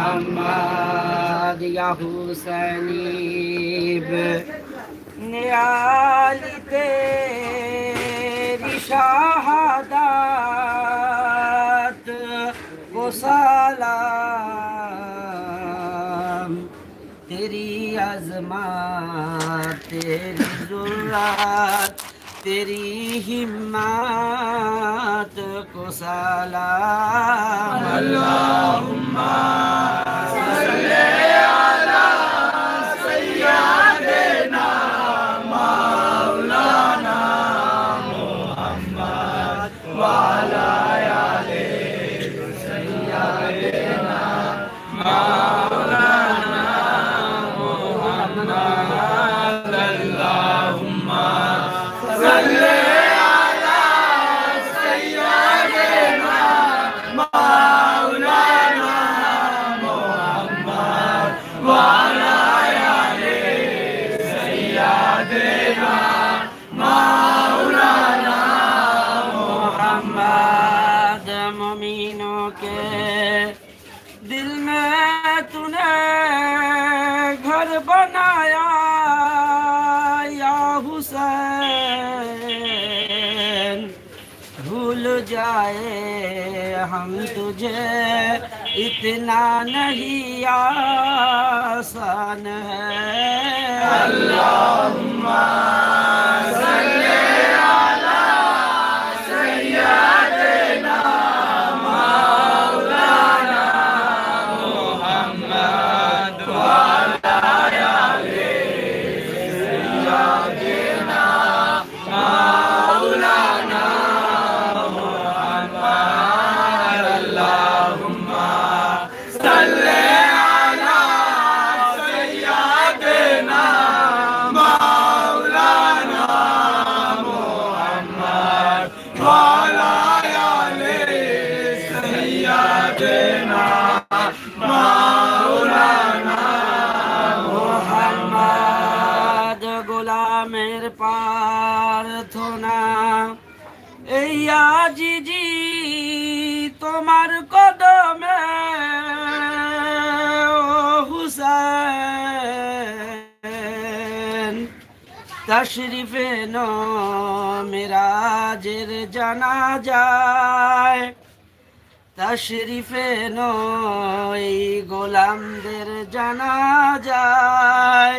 محمد یا حسینیب نیال تیری شہادات و سلام۔ تیری عظمت تیری ذرات तेरी हिम्मत को सलाम अल्लाहुम्मा آئے ہم تجھے اتنا نہیں آسان ہے۔ اللہم আজিজি তোমার কদমে হুসেন। তশরিফে নো মিরাজের জানা যায় তশরিফে নই গোলামদের জানা যায়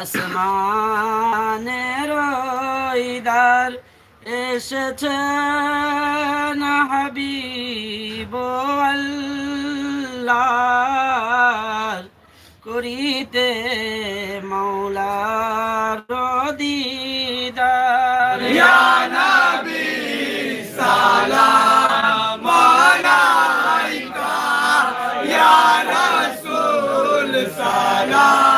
আসমানের ইদার এসেছে না হাবিব আল্লাহ করিতে মৌলার দিদার। गुना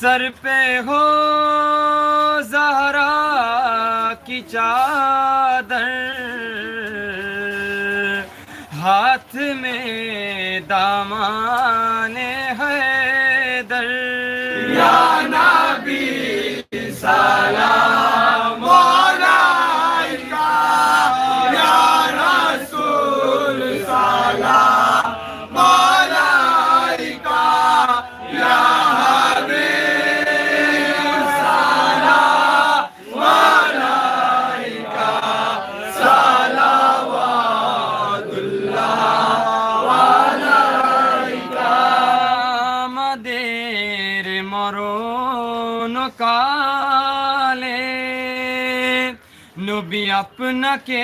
سر پہ ہو زہرا کی چادر۔ ہاتھ میں دامان ہے در یا نبی سلام۔ কবি আপনাকে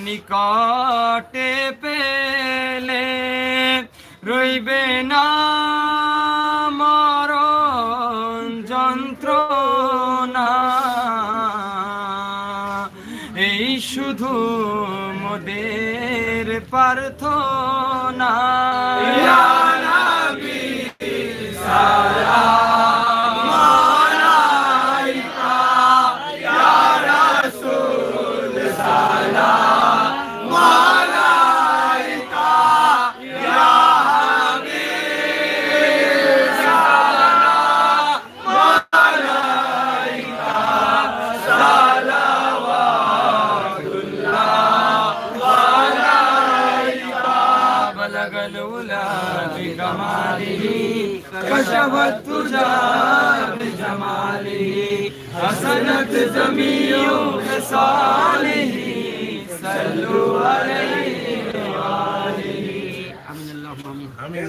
নিকটে পেলে। রইবে না মরণ যন্ত্রণা। এই শুধু মোদের প্রার্থনা। সারা كشف التجى بجماله حسنت جميع خصاله صلوا عليه وآله آمين اللهم آمين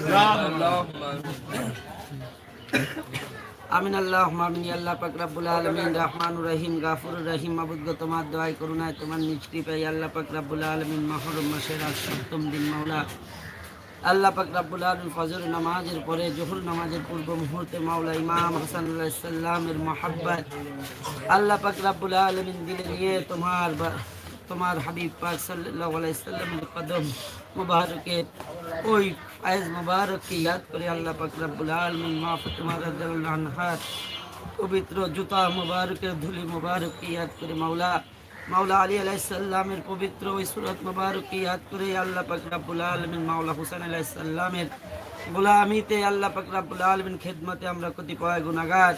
আমিন আল্লাহ আমিন ইয়া আল্লাহ পাক রব্বুল আলামিন রহমানুর রহিম গাফুরুর রহিম মাবুদ গো তোমার দোয়াই করুণায় তোমার নিষ্টি পাই আল্লাহ পাক রব্বুল আলামিন মহরম মাসের আজ সপ্তম দিন মাওলা আল্লাহ পাক ফজর নামাজের পরে জোহর নামাজের পূর্ব মুহূর্তে মাওলা ইমাম হাসান আলাইহিস সালামের মহাব্বত, আল্লাহ পাক রব্বুল আলামিন দিলে নিয়ে তোমার তোমার হাবিব পাক সাল্লাল্লাহু আলাইহি সাল্লামের কদম মুবারকের ওই আয়াজ মুবারককে ইয়াদ করে আল্লাহ পাক রব্বুল আলামিন মা পবিত্র জুতা মুবারকের ধুলি মুবারককে ইয়াদ করে মাওলা মাওলা আলী আলাইহিস সালামের পবিত্র ওই সুরত ইয়াদ করে আল্লাহ পাক রব্বুল আলামিন মাওলা হুসাইন আলাইহিস সালামের গোলামিতে আল্লাহ পাক রব্বুল আলামিন খেদমতে আমরা কতিপয় গুনাহগার।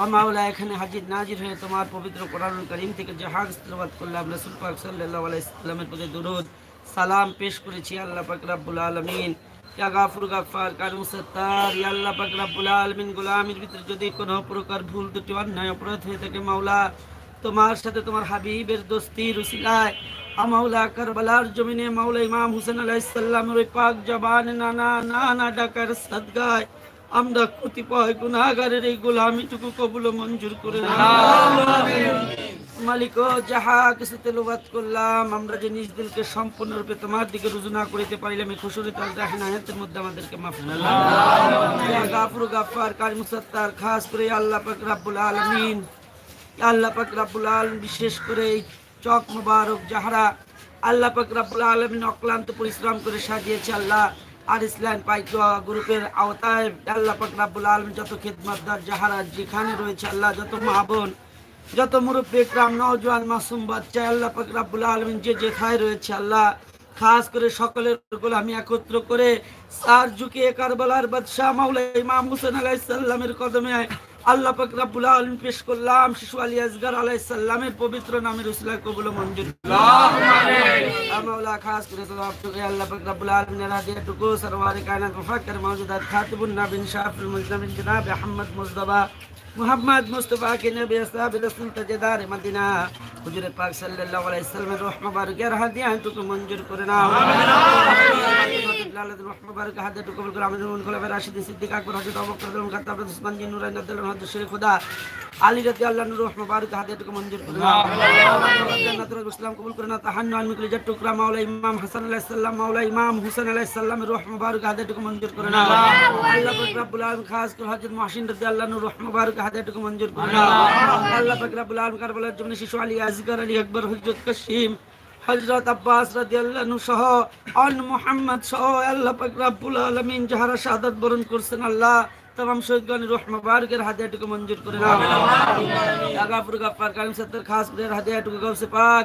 ও মাওলা, এখানে হাজির নাজির হয়ে তোমার পবিত্র কোরআনুল করিম থেকে যে হাক তেলাওয়াত করলাম রাসূল পাক সাল্লাল্লাহু আলাইহি সাল্লামের প্রতি দরুদ, সালাম পেশ করেছি আল্লাহ পাক রব্বুল আলামিন। ইয়া গাফুর গাফার কারুম সত্তার, ইয়া আল্লাহ পাক রব্বুল আলামিন গোলামির ভিতরে যদি কোনো প্রকার ভুল ত্রুটি অন্যায়, অপরাধ হয়ে থাকে মাওলা তোমার সাথে তোমার হাবিবের দোস্তি রুসিলায় আমাউলা কারবালার জমিনে মাওলা ইমাম হুসেন আলাইহিস সালামের ওই পাক জবান নানা নানা ডাকার সদগায়। আমরা কতিপয় গুনাহগারের এই গোলামিটুকু কবুল মঞ্জুর করে। মালিক যাহা কিছু তেলাওয়াত করলাম আমরা যে নিজ দিলকে সম্পূর্ণরূপে তোমার দিকে রুজু না করিতে পারিলাম এই খুশুরি তার দেখেন মধ্যে আমাদেরকে মাফ গাফুর গাফার কারি মুসাত্তার খাস করে আল্লাহ পাক রাব্বুল আলামিন। আল্লাহ পাক রাব্বুল আলামিন বিশেষ করে এই চক মুবারক যাহারা আল্লাহ পাক রাব্বুল আলামিন অক্লান্ত পরিশ্রম করে সাজিয়েছে আল্লাহ আর ইসলাম পাইকুয়া গ্রুপের আওতায় আল্লাহ পাক রাব্বুল আলামিন যত খিদমতদার যাহারা যেখানে রয়েছে আল্লাহ যত মা বোন যত মুরব্বী একরাম, নওজোয়ান, মাসুম বাচ্চা আল্লাহ পাক রাব্বুল আলামিন যে যেথায় রয়েছে আল্লাহ, খাস করে সকলের গোলামি একত্র করে সার ঝুঁকিয়ে কারবালার বাদশাহ মাওলা ইমাম সালামের কদমে আল্লাহ পাক রাব্বুল আলামিন পেশ করলাম শিশু আলী আসগার আলাইহিস সালামের পবিত্র নামের উসলা কবুল মঞ্জুর। মাওলা খাস করে তো আপনাকে আল্লাহ পাক রাব্বুল আলামিন রাদিয়াতুকু সরওয়ার কায়নাত মুফাক্কির মাওজুদাত খাতিবুন নবীন শাফিউল মুজনাবিন জনাব আহমদ মুজদবা মোহাম্মদ মুস্তফা কে নবী আসহাব রাসূল তাজেদার মদিনা। হুজুর পাক সাল্লাল্লাহু আলাইহি সাল্লামের রহ দিয়ে হাদিয়াটুকু মঞ্জুর করে নাও। আমিন রহ মুবারক হাদিয়াটুকু কবুল করে আমাদের মন খোলা রাশিদ সিদ্দিক আকবর হযরত আবু বকর হযরত খাত্তাব উসমান জিন নুরাইন আব্দুল্লাহ হযরত শরীফ খুদা আলী আল্লাহ নূর রহ মুবারক হাদিয়াটুকু মঞ্জুর জান্নাতুল ইসলাম কবুল করে নাও তাহান্নু আল মুকলি জাত টুকরা মাওলা ইমাম হাসান আলাইহিস সালাম মাওলা ইমাম হুসেন আলাইহিস সালামের রহ মুবারক হাদিয়াটুকু মঞ্জুর করে নাও আল্লাহ পাক রব্বুল আলামিন খাস করে হযরত মুহসিন রাদি আল্লাহ নূর রহ মুবারক হাদিয়াটুকু মঞ্জুর আল্লাহ পাক রব্বুল আলামিন কারবালার জন্য শিশু আলী আসগর আলী আকবর হযরত কাসিম হযরত আব্বাস সহ অন মুহাম্মদ সহ আল্লাহ পাক রব্বুল আলামিন যাহারা শাহাদাত বরণ করছেন আল্লাহ تمام شہیدگان روح مبارک ہدیہ ٹکو منظور آمین. ڈاگا پور گفار کریم ستر خاص کرے ہدیہ ٹکو گوس پاک۔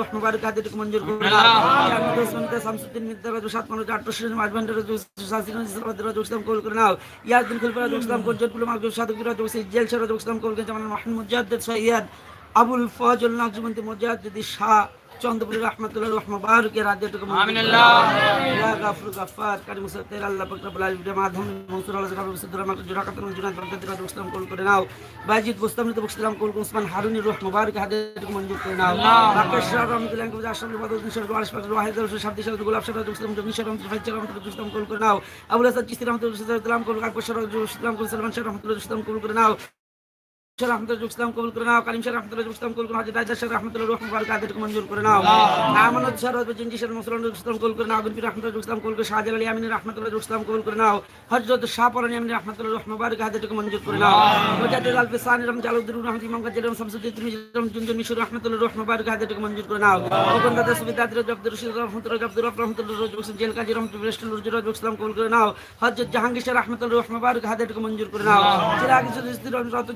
রহ মুবারক হাদিক মঞ্জুর করুন জান্নাত ওসমান তে শামসুদ্দিন মিদ্দাবাদ সাত রাজু ইসলাম করে নাও ইয়াজদিন খুলপুর রাজু ইসলাম কল জয়পুর মাহবুব সাদক রাজু জেল ইসলাম জামান মাহমুদ মুজাদ্দিদ সৈয়দ আবুল ফজল নাজমন্তি মুজাদ্দিদ শাহ চন্দ্রপুরি রহমতুল্লাহ রহমা বারুকে রাজ্যটুকু আমিন আল্লাহ ইয়া গাফর গাফার কারিম সত্তের আল্লাহ পাক রব্বুল আলামিন মাধ্যম মনসুর আল্লাহ কাবুল সুদরা মাক জুরাকাত জুনাত বরকত রাজু ইসলাম কল করে নাও বাজিদ মুস্তামিদ ইসলাম কল উসমান হারুনি রহমা বারুকে হাদিয়াটুকু মঞ্জুর করে নাও রাকেশ শাহ রহমতুল্লাহ কবুল আশরাফ বাদল নিশার ওয়ারিস পাক ওয়াহিদ রসুল শাব্দি শাহ গোলাপ শাহ রাজু ইসলাম নিশার রহমতুল্লাহ ফাইজ ইসলাম কল করে নাও Abul Hasan Chishti Rahmatullah Islam call Akbar Shah Raju Islam call Salman Shah Rahmatullah Islam call করে নাও ইসলাম কবুল করে নাও কালিম শাহ রহমতুল্লাহ ইসলাম কবুল করে নাও হাজরত শাহ রহমতুল্লাহ রহমান মুবারক মঞ্জুর করে নাও আমানত শাহ রাজু জিনজি শাহ মুসলমান ইসলাম কবুল করে নাও গুলবি ইসলাম কবুল করে শাহজাল আলী আমিন রহমতুল্লাহ ইসলাম কবুল করে নাও হযরত শাহ পরানি আমিন রহমতুল্লাহ রহমান মুবারক মঞ্জুর করে নাও মুজাদ্দিদ আল ফিসানি রহমান জালালউদ্দিন রহমান ইমাম কাজী রহমান শামসুদ্দিন তিরমিজি রহমান জুনজুন মিশর রহমতুল্লাহ রহমান মুবারক মঞ্জুর করে নাও ওকন দাদা সুবিদা আদির আব্দুর রশিদ রহমতুল্লাহ আব্দুর রব রহমতুল্লাহ রজু জেল কাজী রহমতুল্লাহ রেস্টুল রজু রজু ইসলাম কবুল করে নাও হযরত জাহাঙ্গীর শাহ রহমতুল্লাহ রহমান মুবারক মঞ্জুর করে নাও চিরাগ ইসলাম রতন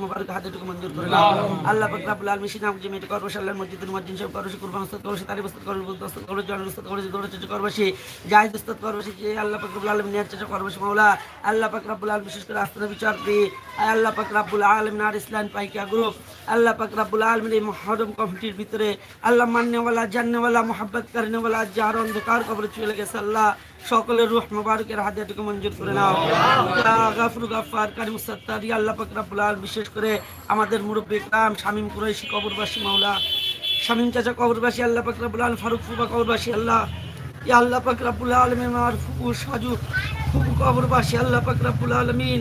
মুবারক আদিকে মঞ্জুর করে নাও আল্লাহ পাক রাব্বুল আলামিন সিনাম জিমিত করবশ আল্লাহর মসজিদের মসজিদ সব করবশ কুরবান উস্তাদ করবশ তারিফ উস্তাদ বুদ্ধ উস্তাদ করবশ জানুল উস্তাদ করবশ দৌড় চেষ্টা করবশি জাহিদ উস্তাদ করবশি যে আল্লাহ পাক রাব্বুল আলামিন নিয়ার চেষ্টা করবশ মাওলা আল্লাহ পাক রাব্বুল আলামিন বিশেষ করে আস্তানা বিচার দি। আল্লাহ পাক রাব্বুল আলামিন আর ইসলাম পাইকা গ্রুপ আল্লাহ পাক রাব্বুল আলামিন এই মুহররম কমিটির ভিতরে আল্লাহ মান্যওয়ালা জান্নওয়ালা মোহাব্বত করনেওয়ালা যার অন্ধকার কবরে চলে গেছে আল্লাহ। সকলের রূহ মুবারকের হাদিয়াটুকু মঞ্জুর করে নাও। গাফর গাফার কারিম সত্তার আল্লাহ পাক রাব্বুল আলামিন বিশেষ করে আমাদের মুরব্বী কাম শামীম কুরাইশি কবরবাসী মাওলা, শামীম চাচা কবরবাসী, আল্লাহ পাক রাব্বুল আলামিন, ফারুক ফুবা কবরবাসী, আল্লাহ, ইয়া আল্লাহ পাক রাব্বুল আলামিন আমার ফুপু, সাজু ফুপু কবরবাসী, আল্লাহ পাক রাব্বুল আলামিন।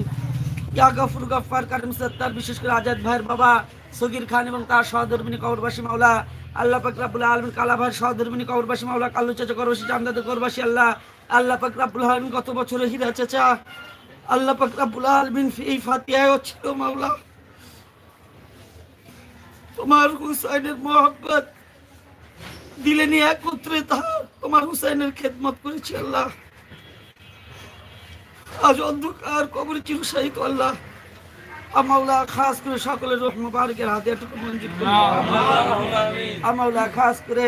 ইয়া গাফর গাফার কারিম সত্তার বিশেষ করে আজাদ ভাইয়ের বাবা সগির খান এবং তার সহধর্মিনী কবরবাসী মাওলা, আল্লাহ পাক রাব্বুল আলামিন কালা ভাইয়ের সহধর্মিনী কবরবাসী মাওলা কালু চাচা কবরবাসী, জামদাদ কবরবাসী, আল্লাহ আল্লাহ পাক রাব্বুল আলামিন গত বছরে হীরা চাচা আল্লাহ পাক রাব্বুল আলামিন এই ছিল মাওলা। তোমার হুসাইনের মোহাব্বত একত্রে তাহার তোমার হুসাইনের খেদমত করেছি আল্লাহ। আজ অন্ধকার কবরে চিরসাহিত আল্লাহ। আমাউলা খাস করে সকলের রোহ মুবারকের হাতে এটুকু মঞ্জুর আমাউলা খাস করে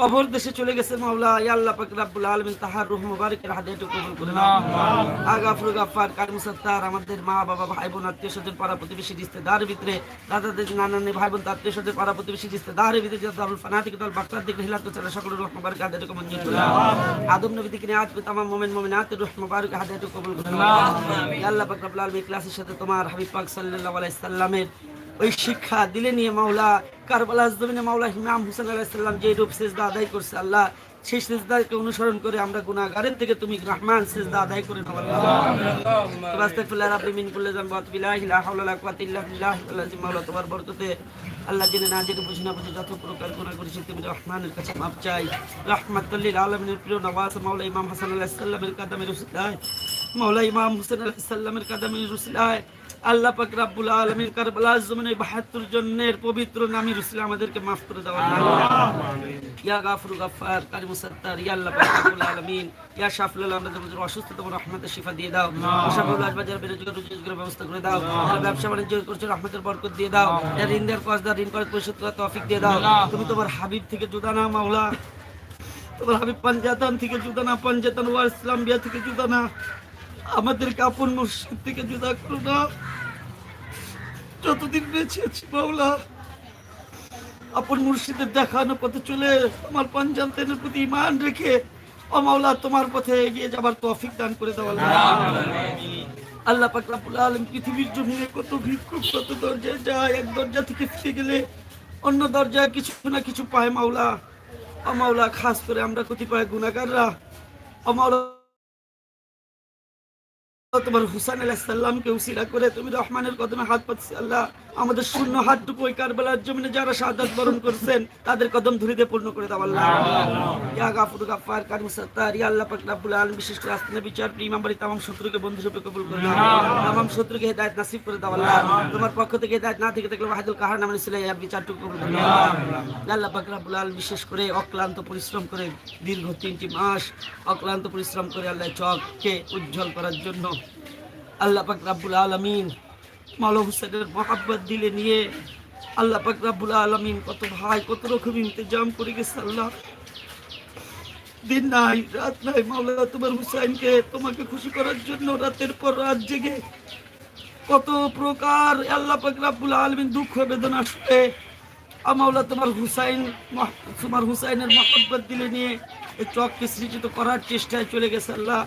কবর দেশে চলে গেছে মাওলা আল্লাহ পাক রাব্বুল আলামিন তাহার রূহ মুবারকের হাদিয়াটু কবুল করে নাও। আগাফরু গাফার কারি মুসাত্তার আমাদের মা বাবা ভাই বোন আত্মীয় স্বজন পাড়া প্রতিবেশী রিশতেদার ভিতরে দাদাদের নানানে ভাই বোন আত্মীয় স্বজন পাড়া প্রতিবেশী রিশতেদারের ভিতরে দারুল ফানা থেকে দল বাকতার দিকে হিলাত চলে সকল রূহ মুবারক হাদিয়াটু মঞ্জুর করে নাও। আদম নবী নিয়ে আজ পর্যন্ত তামাম মুমিন মুমিনাত রূহ মুবারক হাদিয়াটু কবুল করে নাও। আল্লাহ পাক রাব্বুল আলামিন ইখলাসের সাথে তোমার হাবিব পাক সাল্লাল্লাহু আলাইহি সাল্লামের ওই শিক্ষা দিলে নিয়ে মাওলা কারবালার জমিনে মাওলা ইমাম হুসেন আলাইসাল্লাম যে রূপ সেজদা আদায় করছে আল্লাহ সেই সেজদাকে অনুসরণ করে আমরা গুনাহগারের থেকে তুমি রহমান সেজদা আদায় করে আল্লাহ। আস্তাগফিরুল্লাহ রাব্বি মিন কুল্লি যামবি ওয়া বিল্লাহি লা হাওলা ওয়া কুওয়াতা ইল্লা বিল্লাহি আল-আযীম মাওলা তোমার বরকতে আল্লাহ জেনে না জেনে বুঝি না বুঝি যত প্রকার করেছি তুমি রহমানের কাছে মাপ চাই। রাহমাতুল লিল আলামিনের প্রিয় নওয়াজ মাওলা ইমাম হাসান আলাইহিস সালামের কদমে রসিলায় মাওলা ইমাম হুসেন আলাইহিস সালামের কদমে রসিলায় আল্লাহ পাক রাব্বুল আলামিন কারবালা জমিনে 72 জনের পবিত্র নামী রসুল আমাদেরকে maaf করে দাও ইয়া গাফুর গাফার কারিম সাত্তার ইয়া আল্লাহ পাক রাব্বুল আলামিন ইয়া শাফিউল আলম আমাদের যাদের অসুস্থ তোমার রহমতের শিফা দিয়ে দাও। শাফিউল আজ বাজার বেরোজগার রোজগারের ব্যবস্থা করে দাও। আর ব্যবসা বাণিজ্য করছ রহমতের বরকত দিয়ে দাও। এর ঋণ দেওয়ার কসদার ঋণ করে পরিশোধ করার তৌফিক দিয়ে দাও। তুমি তোমার হাবিব থেকে জুদা না মাওলা। তোমার হাবিব পাঞ্জাতান থেকে জুদা না পাঞ্জাতান ওয়ার ইসলাম বিয়া থেকে জুদা না আমাদেরকে আপন মুর্শিদ থেকে জুদা করো না। যতদিন বেঁচে আছি মাওলা, আপন মুর্শিদের দেখানো পথে চলে আমার পঞ্চান্তের প্রতি ইমান রেখে ও মাওলা, তোমার পথে এগিয়ে যাবার তৌফিক দান করে দেওয়া আল্লাহ। পাক আলামিন পৃথিবীর জমিনে কত ভিক্ষুক কত দরজায় যায়, এক দরজা থেকে ফিরে গেলে অন্য দরজায় কিছু না কিছু পায় মাওলা। ও মাওলা, খাস করে আমরা কতিপয় গুনাহগাররা। ও মাওলা তোমার হুসান আলাইসাল্লামকে উসিরা করে তুমি রহমানের কদমে হাত পাচ্ছি আল্লাহ। আমাদের শূন্য হাতটুকু ওই কারবালার জমিনে যারা শাহাদাত বরণ করছেন, তাদের কদম ধুরিতে পূর্ণ করে দাও আল্লাহ। ইয়া গাফুর গাফার কারিম ইয়া আল্লাহ পাক রব্বুল আলামিন বিশেষ করে বিচার ইমাম বাড়ি শত্রুকে বন্ধু রূপে কবুল করে তামাম শত্রুকে হেদায়েত নসিব করে দাও আল্লাহ। তোমার পক্ষ থেকে হেদায়েত না থেকে ওয়াহিদুল কাহার নামে সিলাই ইয়া কবুল করে ইয়া আল্লাহ পাক রব্বুল আলামিন বিশেষ করে অক্লান্ত পরিশ্রম করে দীর্ঘ তিনটি মাস অক্লান্ত পরিশ্রম করে আল্লাহ চককে উজ্জ্বল করার জন্য আল্লাহ পাক রাব্বুল আলামিন মাওলা হুসেনের মহাব্বত দিলে নিয়ে আল্লাহ পাক আলামিন কত ভাই, কত রকম ইন্তজাম করে গেছে আল্লাহ। দিন নাই, রাত নাই মাওলা তোমার হুসাইনকে তোমাকে খুশি করার জন্য রাতের পর রাত জেগে কত প্রকার আল্লাহ পাক আলামিন দুঃখ, বেদনা আসবে মাওলা তোমার হুসাইন তোমার হুসাইনের মহব্বত দিলে নিয়ে এই চককে সৃজিত করার চেষ্টায় চলে গেছে আল্লাহ।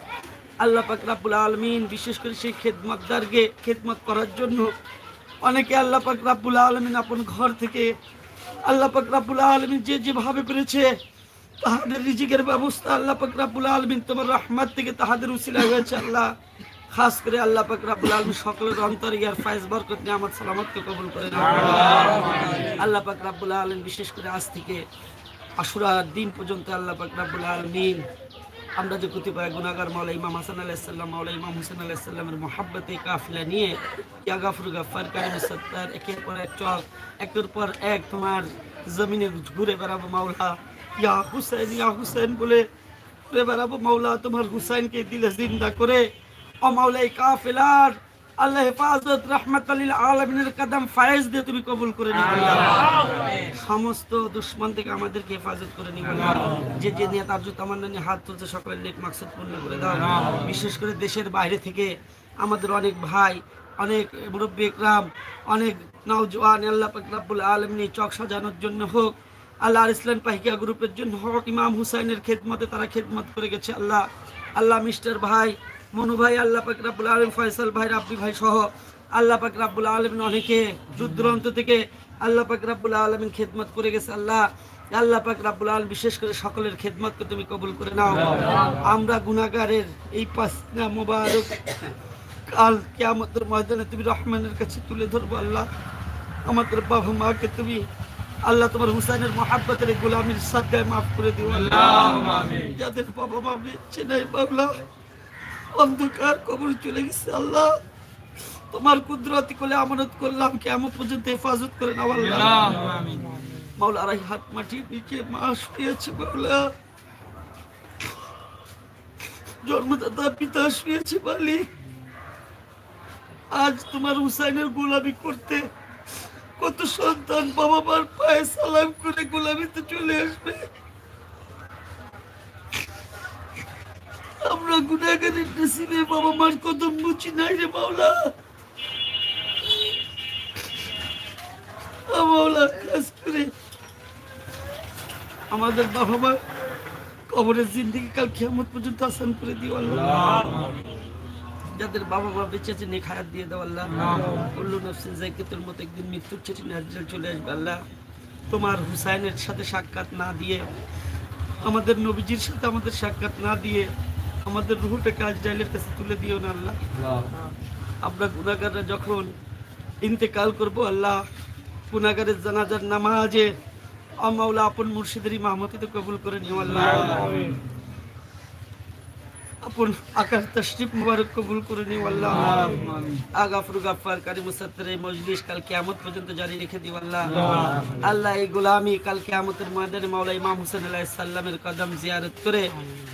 আল্লাহ পাক রাব্বুল আলমিন বিশেষ করে সেই খেদমতদারকে খেদমত করার জন্য অনেকে আল্লাহ পাক রাব্বুল আলমিন আপন ঘর থেকে আল্লাহ পাক রাব্বুল আলমিন যে যেভাবে পেরেছে তাহাদের রিজিকের ব্যবস্থা আল্লাহ পাক রাব্বুল আলমিন তোমার রহমত থেকে তাহাদের উসিলা হয়েছে আল্লাহ। খাস করে আল্লাহ পাক রাব্বুল আলমিন সকলের অন্তরে ইয়ার ফায়েজ বরকত, নিয়ামত, সালামতকে কবুল করে আল্লাহ পাক রাব্বুল আলমিন বিশেষ করে আজ থেকে আশুরার দিন পর্যন্ত আল্লাহ পাক রাব্বুল আলমিন আমরা যে কতিপয় গুনাগার মাওলা ইমাম হাসান আলাইসাল্লাম মাওলা ইমাম হুসেন আলাইসাল্লামের মহাব্বতে কাফিলা নিয়ে ইয়া গাফর কারিম সত্তার একের পর এক চক একের পর এক তোমার জমিনে ঘুরে বেড়াবো মাওলা। ইয়া হুসেন ইয়া হুসেন বলে ঘুরে বেড়াবো মাওলা, তোমার হুসাইনকে দিলে জিন্দা করে। ও মাওলা এই কাফেলার আল্লাহ হেফাজত রহমত আলীল আলমিনের কদম ফায়েজ দিয়ে তুমি কবুল করে নিবে সমস্ত দুশ্মন থেকে আমাদেরকে হেফাজত করে নিবে যে যে নিয়ে তার জুতো নিয়ে হাত তুলছে সকলের নেক মাকসুদ পূর্ণ করে দাও। বিশেষ করে দেশের বাইরে থেকে আমাদের অনেক ভাই অনেক মুরব্বী একরাম অনেক নওজোয়ান আল্লাহ রাব্বুল আলমিনী চক সাজানোর জন্য হোক আল্লাহ ইসলাম পাহিকা গ্রুপের জন্য হোক ইমাম হুসাইনের খেদমতে তারা খেদমত করে গেছে আল্লাহ। আল্লাহ মিস্টার ভাই মনু ভাই আল্লাহ পাক রাব্বুল আলম ফয়সাল ভাই রাব্বি ভাই সহ আল্লাহ পাক রাব্বুল আলমিন অনেকে যুদ্ধ থেকে আল্লাহ পাক রাব্বুল আলমিন খেদমত করে গেছে আল্লাহ। আল্লাহ পাক রাব্বুল আলম বিশেষ করে সকলের খেদমতকে তুমি কবুল করে নাও। আমরা গুনাহগারের এই পাসনা মোবারক কাল কিয়ামতের ময়দানে তুমি রহমানের কাছে তুলে ধরবো আল্লাহ। আমাদের বাবা মাকে তুমি আল্লাহ তোমার হুসাইনের মহাব্বতের গোলামির সাথে মাফ করে দিও আল্লাহ। যাদের বাবা মা বেঁচে নেই বাবলা অন্ধকার কবর চলে গেছে আল্লাহ। তোমার কুদরতি কোলে আমানত করলাম, কেমন পর্যন্ত হেফাজত করে নাও আল্লাহ। মাওলা হাত মা শুয়েছে বাবলা জন্মদাতা পিতা শুয়েছে মালিক। আজ তোমার হুসাইনের গোলামি করতে কত সন্তান বাবা মার পায়ে সালাম করে গোলামিতে চলে আসবে। গুণাগারের নসিবে বাবা মার কদম মুচি নাই রে মাওলা। মাওলা খাস করে। আমাদের বাবা মা কবরের জিন্দিগি কাল কিয়ামত পর্যন্ত আসান করে দিও আল্লাহ। যাদের বাবা মা বেঁচে আছে নেক হায়াত দিয়ে দাও আল্লাহ। কুল্লু নফসিন জাইকাতুল মত একদিন মৃত্যুর চিঠি নাজিল চলে আসবে আল্লাহ। তোমার হুসাইনের সাথে সাক্ষাৎ না দিয়ে আমাদের নবীজির সাথে আমাদের সাক্ষাৎ না দিয়ে আমাদের রুহটাকে আজরাইলের কাছে তুলে দিও না আল্লাহ। আমরা গুণাগাররা যখন ইন্তেকাল করব আল্লাহ গুণাগারের জানাজার নামাজে আমাউলা আপন মুর্শিদের মাহমতিতে কবুল করে নিও আল্লাহ। আপন আকাশ তশরিফ মুবারক কবুল করে নিও আল্লাহ। আগাফরু গাফার কারি মুসাত্তর এই মজলিস কাল কিয়ামত পর্যন্ত জারি রেখে দিও আল্লাহ। আল্লাহ। এই গোলামি কাল কিয়ামতের ময়দানে মাওলা ইমাম হোসেন আলাইহিস সালামের কদম জিয়ারত করে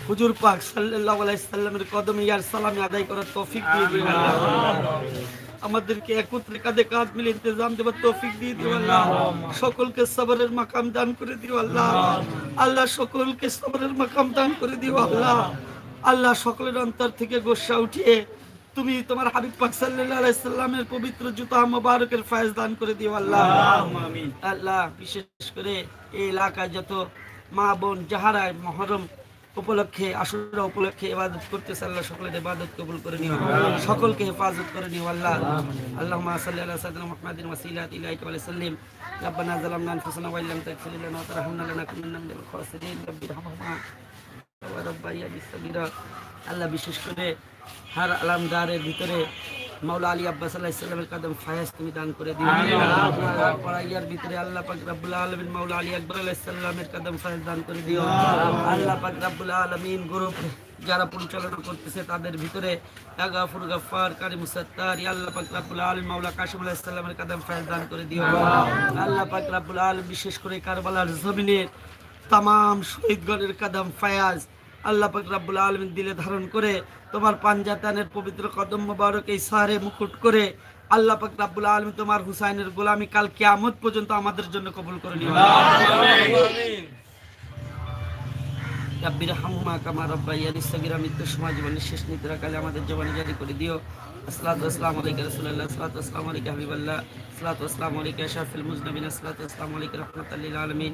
হুজুর পাক সাল্লাল্লাহু আলাইহি সাল্লামের কদম ইয়ার সালামে আদায় করার তৌফিক দিয়ে দিও আল্লাহ। আমাদেরকে একত্রে কাঁধে কাঁধ মিলে ইন্তজাম দেবার তৌফিক দিয়ে দিও আল্লাহ। সকলকে সবরের মাকাম দান করে দিও আল্লাহ। আল্লাহ সকলকে সবরের মাকাম দান করে দিও আল্লাহ। আল্লাহ সকলের অন্তর থেকে গোসা উঠিয়ে তুমি তোমার হাবিব পাক সাল্লাল্লাহু আলাইহি সাল্লামের পবিত্র জুতা মোবারকের ফায়েজ দান করে দিও আল্লাহ আল্লাহ বিশেষ করে এই এলাকায় যত মা বোন যাহারা মহরম উপলক্ষে আশুরা উপলক্ষে ইবাদত করতেছে আল্লাহ সকলের ইবাদত কবুল করে নিও সকলকে হেফাজত করে নিও আল্লাহ আল্লাহুম্মা সাল্লি আলা সাইয়্যিদিনা মুহাম্মাদিন ওয়াসিলাতি ইলাইকা ওয়া সাল্লিম ربنا ظلمنا انفسنا وان لم تغفر لنا وترحمنا لنكونن من الخاسرين رب ارحمهما كما ربياني صغيرا আল্লাহ বিশেষ করে হার আলামদারের ভিতরে মাওলা আলী আব্বাস আলাহ ইসলামের কদম ফায়াজ তুমি দান করে দিও। পড়াইয়ার ভিতরে আল্লাহ পাক রাব্বুল আলামিন মাওলা আলী আকবর আলাহ ইসলামের কদম ফায়াজ দান করে দিও। আল্লাহ। পাক রাব্বুল আলামিন গ্রুপ যারা পরিচালনা করতেছে তাদের ভিতরে গাফুর গাফার কারি মুসাত্তার আল্লাহ পাক রাব্বুল আলামিন মাওলা কাশিম আলাইহিস সালামের কদম ফায়াজ দান করে দিও। আল্লাহ পাক রাব্বুল আলামিন বিশেষ করে কারবালার জমিনের তামাম শহীদগণের কদম ফায়াজ আল্লাহ রাব্বুল আলামিন দিলে ধারণ করে তোমার পাঞ্জাতানের পবিত্র কদম মোবারক এই মুকুট করে আল্লাহ পাক রাব্বুল আলামিন তোমার হুসাইনের গোলামি কাল কিয়ামত পর্যন্ত আমাদের জন্য কবুল করে নিও। হামমা কামা রাব্বাইয়ানি সগীরা মৃত্যুর সময় জীবনের শেষ আমাদের জীবনে জারি করে দিও। আসসালাতু আসসালামু আলাইকা রাসূলুল্লাহ আসসালামু আলাইকা হাবিবাল্লাহ আসসালামু আলাইকা মুজনবিন আসসালামু আলাইকা লিল আলামিন।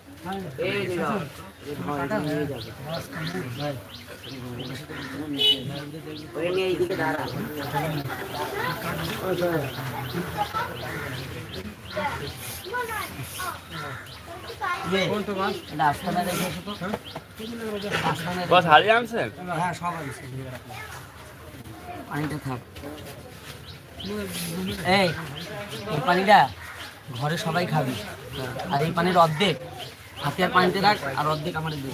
বস হারিয়ে আনছেন হ্যাঁ সব পানিটা থাক। এই পানিটা ঘরে সবাই খাবে। আর এই পানির অর্ধেক হাতে আর পানিতে রাখ আর অর্ধেক আমার দে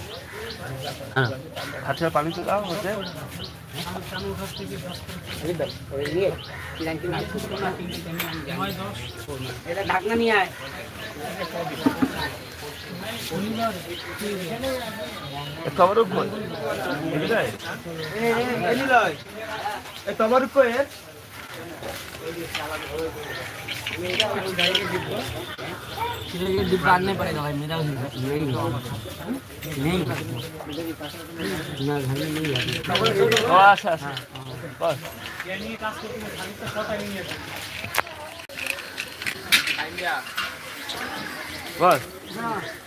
হাতে পানি তো দাও হচ্ছে এটা ঢাকনা নিয়ে আয় কই এদিকে তোমার কয়ে डिब्बा आने पड़ेगा भाई मेरा यही नहीं ना घर में नहीं अच्छा अच्छा बस बस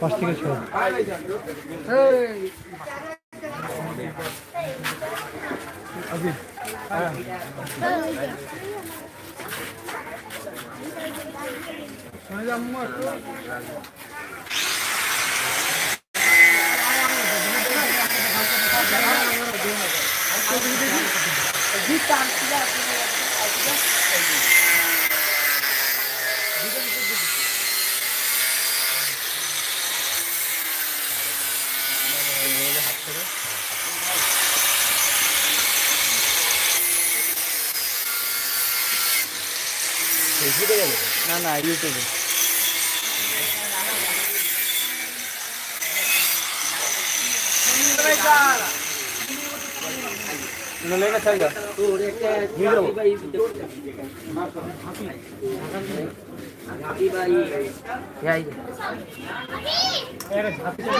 পাঁচ থেকে ছয় না না ইউটিউবে লেগে থাকবে তোর একটা হাবি ভাই হাবি ভাই এই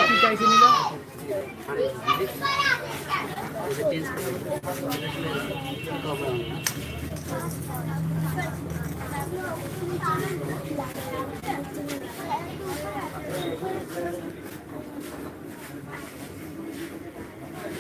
কি চাইছে নিল রাইট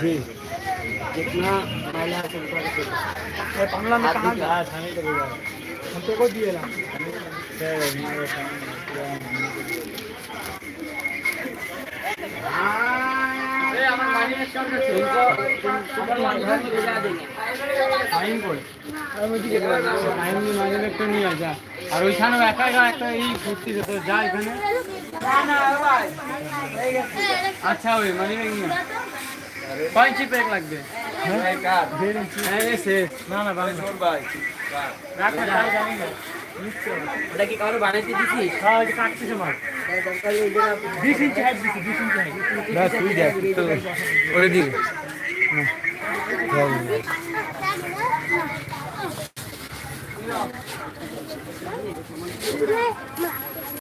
जी जितना महिला के बांग्ला में कहाँ गया थाने के बिगाड़ हम तो को दिए ना सर हमारे টাইম করে আর ওইদিকে টাইম নিয়ে মাঝে একটু নিয়ে যা আর ওইখানেও একা একা একটা এই ঘুরতে যেত যা এখানে আচ্ছা ওই মানে নিয়ে কয় পেক লাগবে? হ্যাঁ না না ভাই না কি কারও বানাইতে হ্যাঁ ইঞ্চি হাইট দিছি বিশ ইঞ্চি হাইট ব্যাস তুই দেখ ওরে দিন